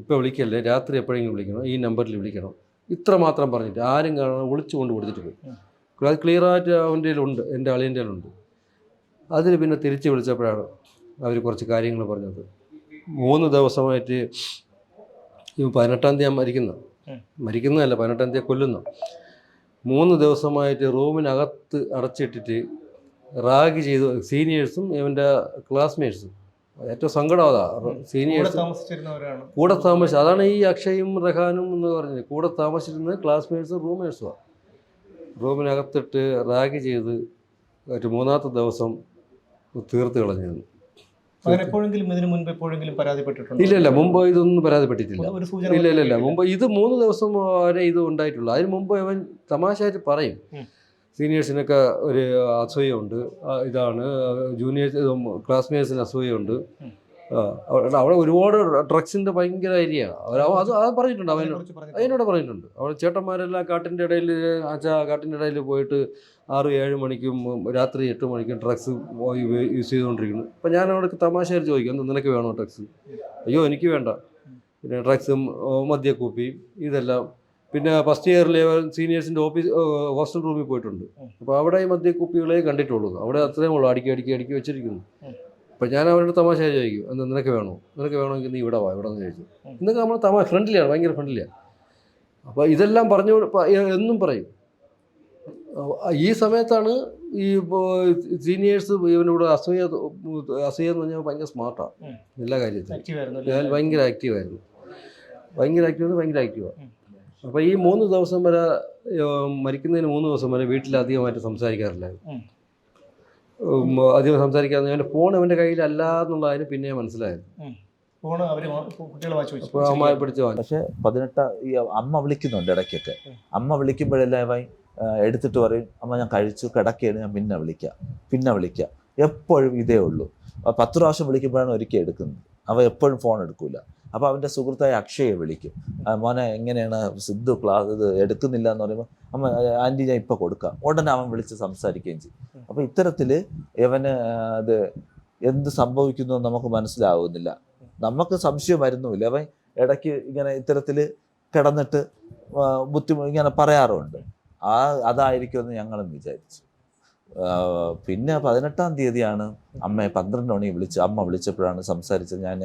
ഇപ്പോൾ വിളിക്കല്ലേ? രാത്രി എപ്പോഴെങ്കിലും വിളിക്കണം. ഈ നമ്പറിൽ വിളിക്കണം. ഇത്ര മാത്രം പറഞ്ഞിട്ട് ആരും കാണാതെ ഒളിച്ചു കൊണ്ട് കൊടുത്തിട്ട് പോയി. അത് ക്ലിയറായിട്ട് അവന്റെ ഉണ്ട് എന്റെ അളിയന്റെ ഉണ്ട് അതിന് പിന്നെ തിരിച്ച് വിളിച്ചപ്പോഴാണ് അവർ കുറച്ച് കാര്യങ്ങൾ പറഞ്ഞത്. മൂന്ന് ദിവസമായിട്ട് ഈ പതിനെട്ടാം തീയതി മരിക്കുന്നു. മരിക്കുന്നതല്ല പതിനെട്ടാം തീയതി കൊല്ലുന്നു. മൂന്ന് ദിവസമായിട്ട് റൂമിനകത്ത് അടച്ചിട്ടിട്ട് റാഗ് ചെയ്തു. സീനിയേഴ്സും ഇവന്റെ ക്ലാസ്മേറ്റ്സും. ഏറ്റവും സങ്കടം അതാ. സീനിയേഴ്സ്
താമസിച്ചിരുന്നവരാണ്.
കൂടെ താമസിച്ച അതാണ് ഈ അക്ഷയും റഹാനും എന്ന് പറഞ്ഞത്. കൂടെ താമസിച്ചിരുന്നത് ക്ലാസ്മേറ്റ്സും റൂമേഴ്സുമാണ് റൂമിനകത്തിട്ട് റാഗ് ചെയ്ത് ഒരു മൂന്നാമത്തെ ദിവസം തീർത്ത് കളഞ്ഞിരുന്നു.
അങ്ങനെ എപ്പോഴെങ്കിലും ഇതിനു മുൻപ് എപ്പോഴെങ്കിലും പരാതിപ്പെട്ടിട്ടുണ്ടോ?
ഇല്ല ഇല്ല മുമ്പ് ഇതൊന്നും പരാതിപ്പെട്ടിട്ടില്ല.
ഒരു സൂചന
ഇല്ല ഇല്ല ഇല്ല. മുമ്പ് ഇത് മൂന്ന് ദിവസം വരെ ഇത് ഉണ്ടായിട്ടുള്ളൂ. അതിന് മുമ്പ് അവൻ തമാശയായിട്ട് പറയും. സീനിയേഴ്സിനൊക്കെ ഒരു അസൂയുണ്ട്. ഇതാണ് ജൂനിയേഴ്സ് ക്ലാസ്മേറ്റ്സിന് അസൂയുണ്ട്. അവിടെ ഒരുപാട് ഡ്രഗ്സിന്റെ ഭയങ്കര ഏരിയ അത് അത് പറഞ്ഞിട്ടുണ്ട്
അവനോട്
അതിനോട് പറഞ്ഞിട്ടുണ്ട്. അവിടെ ചേട്ടന്മാരെല്ലാം കാട്ടിന്റെ ഇടയിൽ ആച്ചാ കാട്ടിന്റെ ഇടയിൽ പോയിട്ട് ആറ് ഏഴ് മണിക്കും രാത്രി എട്ട് മണിക്കും ഡ്രഗ്സ് യൂസ് ചെയ്തുകൊണ്ടിരിക്കുന്നു. അപ്പം ഞാൻ അവിടെ തമാശയായി ചോദിക്കും എന്താ നിനക്ക് വേണോ ഡ്രഗ്സ്? അയ്യോ എനിക്ക് വേണ്ട. പിന്നെ ഡ്രഗ്സും മദ്യക്കുപ്പിയും ഇതെല്ലാം. പിന്നെ ഫസ്റ്റ് ഇയറിൽ സീനിയേഴ്സിന്റെ ഓഫീസ് ഹോസ്റ്റൽ റൂമിൽ പോയിട്ടുണ്ട്. അപ്പോൾ അവിടെ ഈ മദ്യക്കുപ്പികളെ കണ്ടിട്ടുള്ളൂ. അവിടെ അത്രയും ഉള്ളൂ അടുക്കി അടുക്കി അടുക്കി വെച്ചിരിക്കുന്നു. അപ്പം ഞാൻ അവരോട് തമാശ ചോദിക്കും എന്താ നിനക്ക് വേണോ? നിനക്ക് വേണമെങ്കിൽ നീ ഇവിടെ വാ ഇവിടെ നിന്ന് ചോദിച്ചു. ഇന്നൊക്കെ നമ്മൾ തമാ ഫ്രണ്ട്ലിയാണ് ഭയങ്കര ഫ്രണ്ട്ലിയാണ് അപ്പോൾ ഇതെല്ലാം പറഞ്ഞു എന്നും പറയും. ഈ സമയത്താണ് ഈ സീനിയേഴ്സ് ഇവനോട് അസൂയ അസൂയ എന്ന് പറഞ്ഞാൽ ഭയങ്കര സ്മാർട്ടാണ് എല്ലാ കാര്യത്തിലും. ഞാൻ? ഭയങ്കര ആക്റ്റീവായിരുന്നു ഭയങ്കര ആക്റ്റീവ് ഭയങ്കര ആക്റ്റീവാണ്. അപ്പോൾ ഈ മൂന്ന് ദിവസം വരെ മരിക്കുന്നതിന് മൂന്ന് ദിവസം വരെ വീട്ടിൽ അധികമായിട്ട് സംസാരിക്കാറില്ലായിരുന്നു. അധികം സംസാരിക്കാതെ അവന്റെ ഫോൺ അവന്റെ കയ്യിലല്ല എന്നുള്ളതിന് പിന്നെ മനസ്സിലായത്.
പക്ഷെ പതിനെട്ട് ഈ അമ്മ വിളിക്കുന്നുണ്ട് ഇടയ്ക്കൊക്കെ. അമ്മ വിളിക്കുമ്പോഴെല്ലാം ഇവൻ എടുത്തിട്ട് പറയും അമ്മ ഞാൻ കഴിച്ചു കിടക്കുകയാണ് ഞാൻ പിന്നെ വിളിക്കാം പിന്നെ വിളിക്കാം. എപ്പോഴും ഇതേ ഉള്ളൂ. പത്ത് പ്രാവശ്യം വിളിക്കുമ്പോഴാണ് ഒരിക്കൽ എടുക്കുന്നത്. അവ എപ്പോഴും ഫോൺ എടുക്കൂല. അപ്പോൾ അവന്റെ സുഹൃത്തായ അക്ഷയെ വിളിക്കും. മോനെ എങ്ങനെയാണ് സിദ്ധു ക്ലാസ് ഇത് എടുക്കുന്നില്ല എന്ന് പറയുമ്പോൾ അമ്മ ആന്റി ഞാൻ ഇപ്പോൾ കൊടുക്കാം. ഉടനെ അവൻ വിളിച്ച് സംസാരിക്കുകയും ചെയ്യും. അപ്പോൾ ഇത്തരത്തിൽ ഇവന് അത് എന്ത് സംഭവിക്കുന്നു നമുക്ക് മനസ്സിലാവുന്നില്ല. നമുക്ക് സംശയം വരുന്നുമില്ല. അവൻ ഇടയ്ക്ക് ഇങ്ങനെ ഇത്തരത്തിൽ കിടന്നിട്ട് ബുദ്ധിമുട്ട് ഇങ്ങനെ പറയാറുണ്ട്. ആ അതായിരിക്കുമെന്ന് ഞങ്ങളും വിചാരിച്ചു. പിന്നെ പതിനെട്ടാം തീയതിയാണ് അമ്മയെ പന്ത്രണ്ട് മണി വിളിച്ച് അമ്മ വിളിച്ചപ്പോഴാണ് സംസാരിച്ചത്. ഞാൻ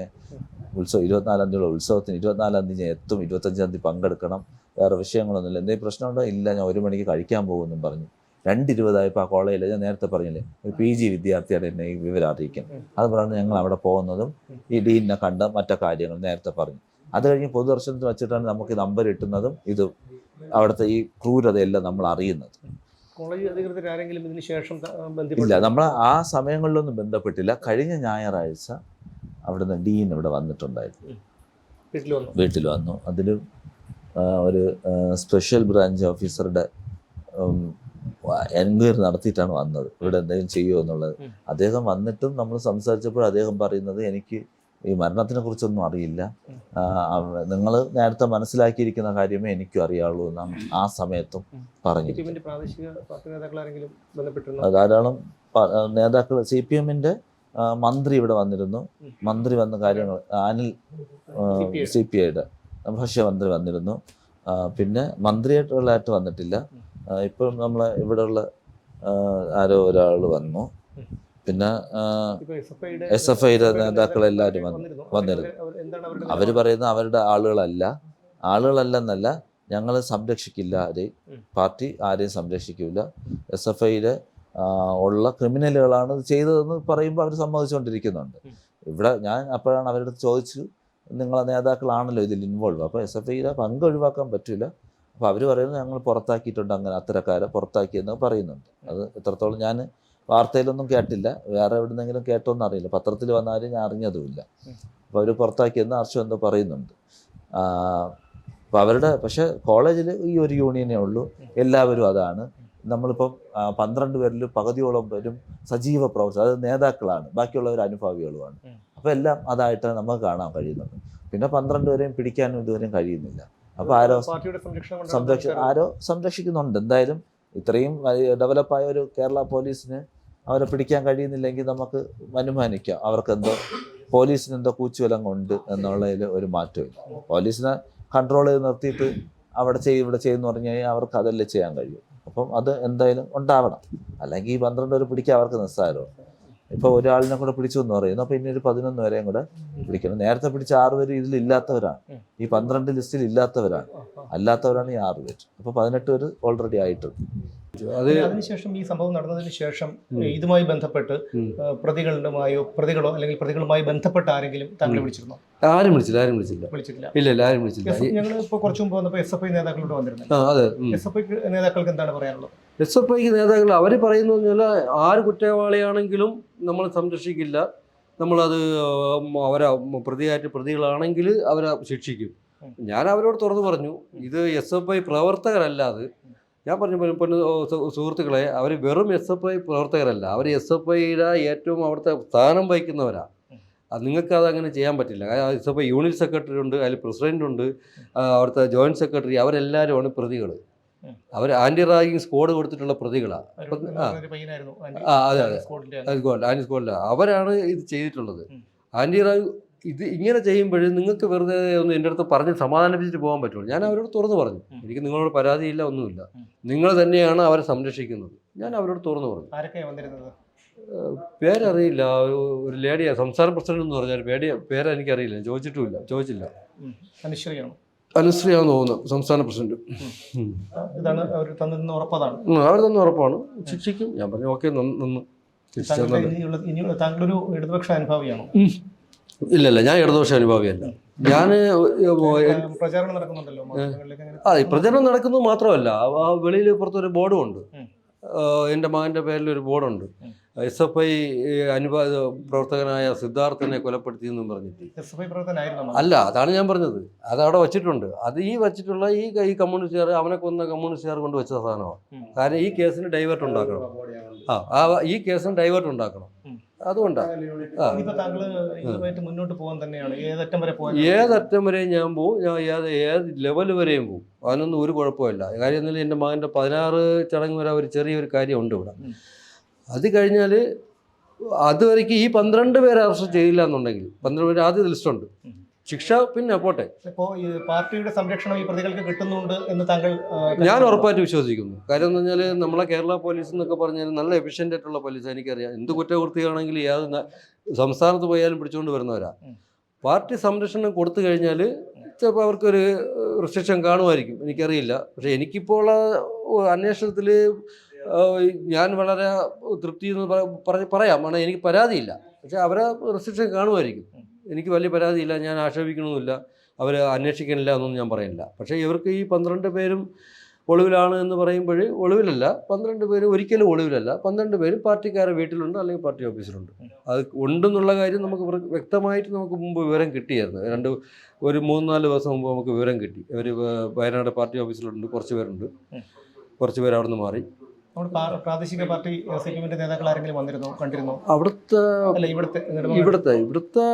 ഉത്സവം ഇരുപത്തിനാലാം തീയതി ഉത്സവത്തിന് ഇരുപത്തിനാലാം തീയതി ഞാൻ എത്തും ഇരുപത്തഞ്ചാം തീയതി പങ്കെടുക്കണം. വേറെ വിഷയങ്ങളൊന്നുമില്ല. എന്തെങ്കിലും പ്രശ്നമുണ്ടോ? ഇല്ല ഞാൻ ഒരു മണിക്ക് കഴിക്കാൻ പോകുമെന്നും പറഞ്ഞു. രണ്ട് ഇരുപതായപ്പോൾ ആ കോളേജിൽ ഞാൻ നേരത്തെ പറഞ്ഞില്ലേ ഒരു പി ജി വിദ്യാർത്ഥിയാണ് എന്നെ ഈ വിവരം അറിയിക്കും അത് പറഞ്ഞ് ഞങ്ങൾ അവിടെ പോകുന്നതും ഈ ഡീനിനെ കണ്ട മറ്റു കാര്യങ്ങൾ നേരത്തെ പറഞ്ഞു. അത് കഴിഞ്ഞ് പൊതുദർശനത്തിൽ വെച്ചിട്ടാണ് നമുക്ക് ഈ നമ്പർ കിട്ടുന്നതും ഇത് അവിടുത്തെ ഈ ക്രൂരതയെല്ലാം നമ്മൾ അറിയുന്നത്.
കോളേജ് അധികൃതർ ആരെങ്കിലും ഇതിന് ശേഷം
ഇല്ല നമ്മൾ ആ സമയങ്ങളിലൊന്നും ബന്ധപ്പെട്ടില്ല. കഴിഞ്ഞ ഞായറാഴ്ച അവിടുന്ന് ഡീൻ ഇവിടെ വന്നിട്ടുണ്ടായിരുന്നു.
വീട്ടിൽ വന്നു.
വീട്ടിൽ വന്നു. അതിൽ ഒരു സ്പെഷ്യൽ ബ്രാഞ്ച് ഓഫീസറുടെ എൻക്വയറി നടത്തിയിട്ടാണ് വന്നത്. ഇവിടെ എന്തെങ്കിലും ചെയ്യുമോ എന്നുള്ളത്. അദ്ദേഹം വന്നിട്ടും നമ്മൾ സംസാരിച്ചപ്പോൾ അദ്ദേഹം പറയുന്നത് എനിക്ക് ഈ മരണത്തിനെ കുറിച്ചൊന്നും അറിയില്ല. നിങ്ങൾ നേരത്തെ മനസ്സിലാക്കിയിരിക്കുന്ന കാര്യമേ എനിക്കും അറിയാവുള്ളൂ എന്നാണ് ആ സമയത്തും പറഞ്ഞു
സിപിഎമ്മിന്റെ പ്രാദേശിക പാർട്ടി നേതാക്കൾ ആരെങ്കിലും ബന്ധപ്പെട്ടിരുന്നു
അത് ധാരാളം നേതാക്കൾ സി പി എമ്മിന്റെ മന്ത്രി ഇവിടെ വന്നിരുന്നു. മന്ത്രി വന്ന കാര്യങ്ങൾ അനിൽ. സി പി ഐയുടെ ഭക്ഷ്യമന്ത്രി വന്നിരുന്നു. പിന്നെ മന്ത്രിയായിട്ടുള്ളതായിട്ട് വന്നിട്ടില്ല. ഇപ്പം നമ്മളെ ഇവിടെയുള്ള ആരോ ഒരാൾ വന്നു. പിന്നെ എസ്
എഫ്
ഐയുടെ നേതാക്കളെല്ലാവരും
വന്നിരുന്നു. അവർ-
പറയുന്ന അവരുടെ ആളുകളല്ല. ആളുകളല്ലെന്നല്ല ഞങ്ങൾ സംരക്ഷിക്കില്ല ആരെയും. പാർട്ടി ആരെയും സംരക്ഷിക്കില്ല എസ് എഫ് ഐയിലെ ഉള്ള ക്രിമിനലുകളാണ് ഇത് ചെയ്തതെന്ന് പറയുമ്പോൾ അവർ സമ്മതിച്ചുകൊണ്ടിരിക്കുന്നുണ്ട് ഇവിടെ ഞാൻ അപ്പോഴാണ് അവരോട് ചോദിച്ചു നിങ്ങളെ നേതാക്കളാണല്ലോ ഇതിൽ ഇൻവോൾവ് അപ്പോൾ എസ് എഫ് ഐയിലെ പങ്ക് ഒഴിവാക്കാൻ പറ്റില്ല അപ്പോൾ അവർ പറയുന്നത് ഞങ്ങൾ പുറത്താക്കിയിട്ടുണ്ട് അങ്ങനെ അത്തരക്കാരെ പുറത്താക്കിയെന്ന് പറയുന്നുണ്ട്. അത് എത്രത്തോളം ഞാൻ വാർത്തയിലൊന്നും കേട്ടില്ല. വേറെ എവിടുന്നെങ്കിലും കേട്ടോന്ന് അറിയില്ല. പത്രത്തിൽ വന്നാലും ഞാൻ അറിഞ്ഞതുമില്ല. അപ്പോൾ അവർ പുറത്താക്കിയെന്ന് ഹർഷം എന്തോ പറയുന്നുണ്ട്. അപ്പോൾ അവരുടെ പക്ഷേ കോളേജിൽ ഈ ഒരു യൂണിയനേ ഉള്ളൂ. എല്ലാവരും അതാണ്. നമ്മളിപ്പം പന്ത്രണ്ട് പേരിൽ പകുതിയോളം പേരും സജീവ പ്രവർത്തകർ അതായത് നേതാക്കളാണ്. ബാക്കിയുള്ളവർ അനുഭാവികളുമാണ്. അപ്പോൾ എല്ലാം അതായിട്ട് നമുക്ക് കാണാൻ കഴിയുന്നുണ്ട്. പിന്നെ പന്ത്രണ്ട് പേരെയും പിടിക്കാനും ഇതുവരെയും കഴിയുന്നില്ല. അപ്പോൾ ആരോ സംരക്ഷ ആരോ സംരക്ഷിക്കുന്നുണ്ട്. എന്തായാലും ഇത്രയും ഡെവലപ്പായ ഒരു കേരള പോലീസിന് അവരെ പിടിക്കാൻ കഴിയുന്നില്ലെങ്കിൽ നമുക്ക് അനുമാനിക്കാം. അവർക്കെന്തോ പോലീസിന് എന്തോ കൂച്ചുവലം കൊണ്ട് എന്നുള്ളതിൽ ഒരു മാറ്റമില്ല പോലീസിനെ കൺട്രോൾ ചെയ്ത് നിർത്തിയിട്ട് അവിടെ ചെയ്യും ഇവിടെ ചെയ്യുമെന്ന് പറഞ്ഞു കഴിഞ്ഞാൽ അവർക്ക് അതല്ലേ ചെയ്യാൻ കഴിയും. അപ്പം അത് എന്തായാലും ഉണ്ടാവണം. അല്ലെങ്കിൽ ഈ പന്ത്രണ്ട് പേര് പിടിക്കാൻ അവർക്ക് നിസ്സാരമാണ് ഇപ്പോൾ ഒരാളിനെ കൂടെ പിടിച്ചു എന്ന് പറയുന്നു. അപ്പോൾ ഇനി ഒരു പതിനൊന്ന് വരെയും കൂടെ പിടിക്കണം. നേരത്തെ പിടിച്ച ആറ് പേര് ഇതിൽ ഇല്ലാത്തവരാണ്. ഈ പന്ത്രണ്ട് ലിസ്റ്റിൽ ഇല്ലാത്തവരാണ്. അല്ലാത്തവരാണ് ഈ ആറ് പേര്. അപ്പോൾ പതിനെട്ട് പേര് ഓൾറെഡി ആയിട്ടുണ്ട്.
അത്
അതിനുശേഷം ഈ സംഭവം നടന്നതിന് ശേഷം ഇതുമായി ബന്ധപ്പെട്ട്. പ്രതികളുമായോ പ്രതികളോ അല്ലെങ്കിൽ പ്രതികളുമായി ബന്ധപ്പെട്ട ആരെങ്കിലും താങ്കളെ വിളിച്ചിരുന്നോ?
ആരും വിളിച്ചില്ല ആരും വിളിച്ചില്ല.
വിളിച്ചിട്ടില്ല.
ഇല്ല ഇല്ല ആരും വിളിച്ചില്ല.
ഞങ്ങൾ ഇപ്പോൾ കുറച്ചു മുമ്പ് വന്നപ്പോൾ എസ് എഫ് ഐ നേതാക്കളോട് വന്നിരുന്നത്
അതെ.
എസ് എഫ് ഐ നേതാക്കൾക്ക് എന്താണ് പറയാനുള്ളത്?
എസ് എഫ് ഐക്ക് നേതാക്കൾ അവർ പറയുന്നു പറഞ്ഞാൽ ആര് കുറ്റവാളിയാണെങ്കിലും നമ്മൾ സംരക്ഷിക്കില്ല. നമ്മളത് അവരെ പ്രതിയായിട്ട് പ്രതികളാണെങ്കിൽ അവരെ ശിക്ഷിക്കും. ഞാൻ അവരോട് തുറന്നു പറഞ്ഞു ഇത് എസ് എഫ് ഐ പ്രവർത്തകരല്ല അത്. ഞാൻ പറഞ്ഞു പൊന്നു- സുഹൃത്തുക്കളെ അവർ വെറും എസ് എഫ് ഐ പ്രവർത്തകരല്ല. അവർ എസ് എഫ് ഐയുടെ ഏറ്റവും അവിടുത്തെ സ്ഥാനം
വഹിക്കുന്നവരാണ്
അത് നിങ്ങൾക്ക് അത് അങ്ങനെ ചെയ്യാൻ പറ്റില്ല. കാരണം S F I unit secretary ഉണ്ട് അതിൽ പ്രസിഡന്റ് ഉണ്ട് അവിടുത്തെ ജോയിന്റ് സെക്രട്ടറി അവരെല്ലാവരുമാണ് പ്രതികൾ അവർ ആന്റി റാഗിങ് സ്ക്വാഡ് കൊടുത്തിട്ടുള്ള പ്രതികളാണ് ആ. അതെ അതെ.
ആന്റി
അത് സ്ക്വാഡ് അവരാണ് ഇത് ചെയ്തിട്ടുള്ളത്.
ആന്റി
ആന്റി റാഗ് ഇത് ഇങ്ങനെ ചെയ്യുമ്പോഴും നിങ്ങൾക്ക് വെറുതെ ഒന്ന് എന്റെ അടുത്ത് പറഞ്ഞ് സമാധാനിപ്പിച്ചിട്ട് പോകാൻ പറ്റുള്ളൂ. ഞാൻ അവരോട് തുറന്നു പറഞ്ഞു. എനിക്ക് നിങ്ങളോട് പരാതിയില്ല ഒന്നുമില്ല. നിങ്ങൾ തന്നെയാണ് അവരെ സംരക്ഷിക്കുന്നത്. ഞാൻ അവരോട് തുറന്നു പറഞ്ഞു. പേരറിയില്ല. ഒരു ലേഡിയാണ് ലേഡിയാ സംസ്ഥാന പ്രസിഡന്റ് എന്ന് പറഞ്ഞാൽ പേടിയ പേരെനിക്കറിയില്ല ചോദിച്ചിട്ടുമില്ല. ചോദിച്ചില്ല.
അനുശ്രീയാണ്?
അനുശ്രീയാണെന്ന് തോന്നുന്നു സംസ്ഥാന പ്രസിഡന്റ്.
ഇതാണ് അവർ തന്നിരുന്ന ഉറപ്പതാണ്.
അവർ തന്നെ ഉറപ്പാണ്. ശിക്ഷിക്കും. ഞാൻ പറഞ്ഞു ഓക്കെ നിന്ന്
താങ്കളൊരു ഇടതുപക്ഷ അനുഭാവിയാണോ?
ഇല്ല ഇല്ല ഞാൻ ഇടതുപക്ഷ അനുഭാവിയല്ല ഞാൻ
പ്രചാരണം നടക്കുന്നുണ്ടല്ലോ
അതെ പ്രചരണം നടക്കുന്നത് മാത്രമല്ല ആ- വെളിയിൽ പുറത്തൊരു ബോർഡും ഉണ്ട്. എന്റെ മകന്റെ പേരിൽ ഒരു ബോർഡുണ്ട്. എസ് എഫ് ഐ അനുഭവ പ്രവർത്തകനായ സിദ്ധാർത്ഥനെ
കൊലപ്പെടുത്തി എന്നും പറഞ്ഞിട്ട്.
അല്ല അതാണ് ഞാൻ പറഞ്ഞത്. അത് അവിടെ വച്ചിട്ടുണ്ട്. അത് ഈ വച്ചിട്ടുള്ള ഈ ഈ കമ്മ്യൂണിസ്റ്റുകാർ അവനെ കൊന്ന കമ്മ്യൂണിസ്റ്റുകാർ കൊണ്ട് വെച്ച സാധനമാണ്. കാരണം ഈ കേസിന് ഡൈവേർട്ട് ഉണ്ടാക്കണം. ആ ഈ കേസിന് ഡൈവേർട്ട് ഉണ്ടാക്കണം. അതുകൊണ്ടാണ്
മുന്നോട്ട് പോകാൻ തന്നെയാണ്. ഏതറ്റം വരെ പോകാൻ
ഏതറ്റം വരെയും ഞാൻ പോവും. ഞാൻ ഏത് ഏത് ലെവൽ വരെയും പോവും. അതിനൊന്നും ഒരു കുഴപ്പമില്ല. കാര്യം എന്നാലും എന്റെ മകന്റെ പതിനാറ് ചടങ്ങ് വരെ ഒരു ചെറിയൊരു കാര്യമുണ്ട് ഇവിടെ.
ഉം.
അത് കഴിഞ്ഞാൽ അതുവരേക്ക് ഈ പന്ത്രണ്ട് പേരെ അറസ്റ്റ് ചെയ്യില്ല എന്നുണ്ടെങ്കിൽ പന്ത്രണ്ട് പേര് ആദ്യ ലിസ്റ്റുണ്ട്. ശിക്ഷ പിന്നെ പോട്ടെ.
പാർട്ടിയുടെ സംരക്ഷണം ഈ പ്രതികൾക്ക് കിട്ടുന്നുണ്ട് എന്ന് താങ്കൾ
ഞാൻ ഉറപ്പായിട്ട് വിശ്വസിക്കുന്നു. കാര്യം എന്ന് പറഞ്ഞാൽ നമ്മളെ കേരള പോലീസ് എന്നൊക്കെ പറഞ്ഞാൽ നല്ല എഫിഷ്യന്റ് ആയിട്ടുള്ള പോലീസ് എനിക്കറിയാം. എന്ത് കുറ്റകൃത്യമാണെങ്കിലും ഏത് സംസ്ഥാനത്ത് പോയാലും പിടിച്ചുകൊണ്ട് വരുന്നവരാ. പാർട്ടി സംരക്ഷണം കൊടുത്തു കഴിഞ്ഞാൽ ചിലപ്പോൾ അവർക്കൊരു റിസ്ട്രിക്ഷൻ കാണുമായിരിക്കും. എനിക്കറിയില്ല. പക്ഷേ എനിക്കിപ്പോൾ ഉള്ള അന്വേഷണത്തിൽ ഞാൻ വളരെ തൃപ്തി എന്ന് പറയാം. കാരണം എനിക്ക് പരാതിയില്ല. പക്ഷേ അവരെ റിസ്ട്രിക്ഷൻ കാണുമായിരിക്കും. എനിക്ക് വലിയ പരാതിയില്ല ഞാൻ ആക്ഷേപിക്കണമെന്നില്ല അവർ അന്വേഷിക്കണില്ല എന്നൊന്നും ഞാൻ പറയില്ല പക്ഷേ ഇവർക്ക് ഈ പന്ത്രണ്ട് പേരും ഒളിവിലാണ് എന്ന് പറയുമ്പോൾ ഒളിവിലല്ല പന്ത്രണ്ട് പേര് ഒരിക്കലും ഒളിവിലല്ല പന്ത്രണ്ട് പേര് പാർട്ടിക്കാരെ വീട്ടിലുണ്ട് അല്ലെങ്കിൽ പാർട്ടി ഓഫീസിലുണ്ട്. അത് ഉണ്ടെന്നുള്ള കാര്യം നമുക്ക് വ്യക്തമായിട്ട് നമുക്ക് മുമ്പ് വിവരം കിട്ടിയായിരുന്നു. രണ്ട് ഒരു മൂന്ന് നാല് ദിവസം മുമ്പ് നമുക്ക് വിവരം കിട്ടി. ഇവർ വയനാട് പാർട്ടി ഓഫീസിലുണ്ട് കുറച്ച് പേരുണ്ട്. കുറച്ച് പേര് അവിടെ നിന്ന് മാറി
പ്രാദേശിക പാർട്ടി സി പി നേതാക്കൾ ആരെങ്കിലും വന്നിരുന്നോ കണ്ടിരുന്നോ?
അവിടുത്തെ
ഇവിടുത്തെ
ഇവിടുത്തെ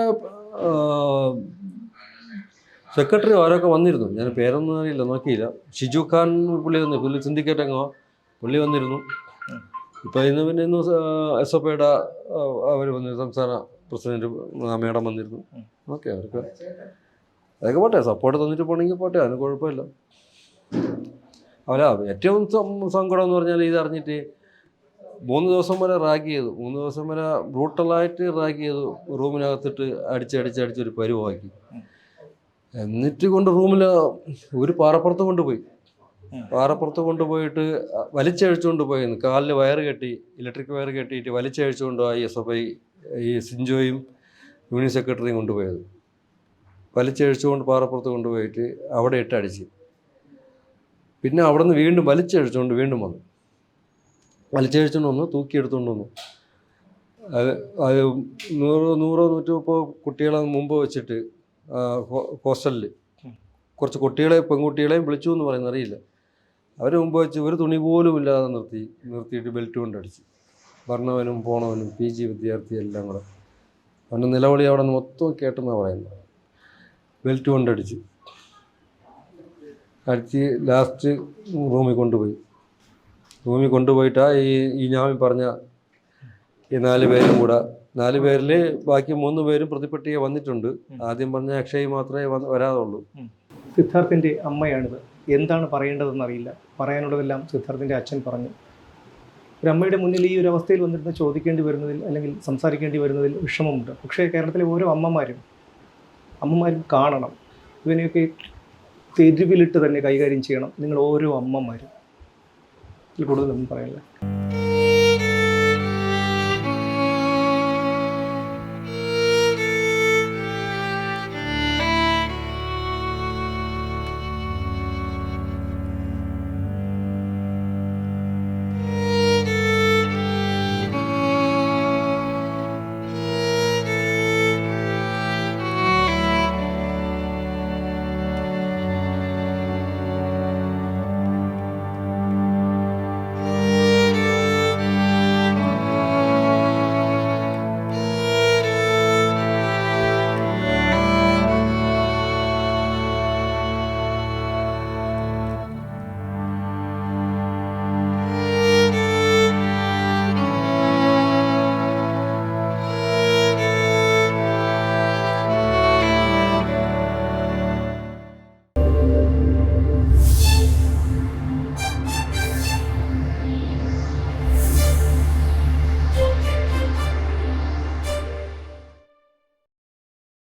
സെക്രട്ടറി ആരൊക്കെ വന്നിരുന്നു? ഞാൻ പേരൊന്നും അറിയില്ല നോക്കിയില്ല. ഷിജു ഖാൻ പുള്ളി വന്നു പുള്ളി സിൻഡിക്കേറ്റ് അംഗമോ പുള്ളി വന്നിരുന്നു. ഇപ്പോൾ ഇന്ന് പിന്നെ ഇന്ന് എസ് എഫ് ഐയുടെ അവർ വന്നു സംസ്ഥാന പ്രസിഡന്റ് മേഡം വന്നിരുന്നു. ഓക്കെ അവർക്ക് അതൊക്കെ പോട്ടെ സപ്പോർട്ട് തന്നിട്ട് പോകണമെങ്കിൽ പോട്ടെ അതിന് കുഴപ്പമില്ല. അല്ല ഏറ്റവും സങ്കടം എന്ന് പറഞ്ഞാൽ ഇത് അറിഞ്ഞിട്ട് മൂന്ന് ദിവസം വരെ റാഗ് ചെയ്തു. മൂന്ന് ദിവസം വരെ ബ്രൂട്ടലായിട്ട് റാഗ് ചെയ്തു. റൂമിനകത്തിട്ട് അടിച്ച് അടിച്ച് അടിച്ചൊരു പരുവാക്കി. എന്നിട്ട് കൊണ്ട് റൂമിൽ ഒരു പാറപ്പുറത്ത് കൊണ്ടുപോയി. പാറപ്പുറത്ത് കൊണ്ടുപോയിട്ട് വലിച്ചഴിച്ചുകൊണ്ട് പോയിരുന്നു കാലിൽ വയർ കെട്ടി ഇലക്ട്രിക് വയർ കെട്ടിയിട്ട് വലിച്ചഴിച്ചുകൊണ്ട് ഐ എസ് എഫ് ഐ ഈ സിഞ്ചോയും യൂണിയൻ സെക്രട്ടറിയും കൊണ്ടുപോയത്. വലിച്ചഴിച്ചുകൊണ്ട് പാറപ്പുറത്ത് കൊണ്ടുപോയിട്ട് അവിടെ ഇട്ടടിച്ച് പിന്നെ അവിടെ നിന്ന് വീണ്ടും വലിച്ചഴിച്ചുകൊണ്ട് വീണ്ടും വന്നു. വലിച്ചഴിച്ചുകൊണ്ട് വന്നു തൂക്കിയെടുത്തുകൊണ്ട് വന്നു. അത് അത് നൂറ് നൂറോ നൂറ്റി മുപ്പത് കുട്ടികളെ മുമ്പ് വെച്ചിട്ട് ഹോസ്റ്റലിൽ കുറച്ച് കുട്ടികളെ പെൺകുട്ടികളെയും വിളിച്ചു എന്ന് പറയുന്നത് അറിയില്ല. അവർ മുമ്പ് വെച്ച് ഒരു തുണി പോലും ഇല്ലാതെ നിർത്തി നിർത്തിയിട്ട് ബെൽറ്റ് കൊണ്ട് കൊണ്ടടിച്ച് ഭരണവനും പോണവനും പി ജി വിദ്യാർത്ഥി എല്ലാം കൂടെ. അവന്റെ നിലവിളി അവിടെ നിന്ന് മൊത്തം കേട്ടെന്നാണ് പറയുന്നത്. ബെൽറ്റ് കൊണ്ടടിച്ച് അടിച്ച്. ലാസ്റ്റ് റൂമിൽ കൊണ്ടുപോയി. റൂമിൽ കൊണ്ടുപോയിട്ടാ ഈ ഈ ഞാൻ പറഞ്ഞ ഈ നാല് പേരും കൂടെ. നാല് പേരിൽ ബാക്കി മൂന്ന് പേരും പ്രതിപട്ടിക വന്നിട്ടുണ്ട്. ആദ്യം പറഞ്ഞ അക്ഷയ് മാത്രമേ വരാതുള്ളൂ
സിദ്ധാർത്ഥിന്റെ അമ്മയാണിത്. എന്താണ് പറയേണ്ടതെന്ന് അറിയില്ല പറയാനുള്ളതെല്ലാം സിദ്ധാർത്ഥിന്റെ അച്ഛൻ പറഞ്ഞു. ഒരു അമ്മയുടെ മുന്നിൽ ഈ ഒരു അവസ്ഥയിൽ വന്നിരുന്ന് ചോദിക്കേണ്ടി വരുന്നതിൽ അല്ലെങ്കിൽ സംസാരിക്കേണ്ടി വരുന്നതിൽ വിഷമമുണ്ട്. പക്ഷേ കേരളത്തിലെ ഓരോ അമ്മമാരും അമ്മമാരും കാണണം. ഇതിനെയൊക്കെ തെരുവിലിട്ട് തന്നെ കൈകാര്യം ചെയ്യണം. നിങ്ങൾ ഓരോ അമ്മമാരും. ഇതിൽ കൂടുതലൊന്നും പറയില്ല.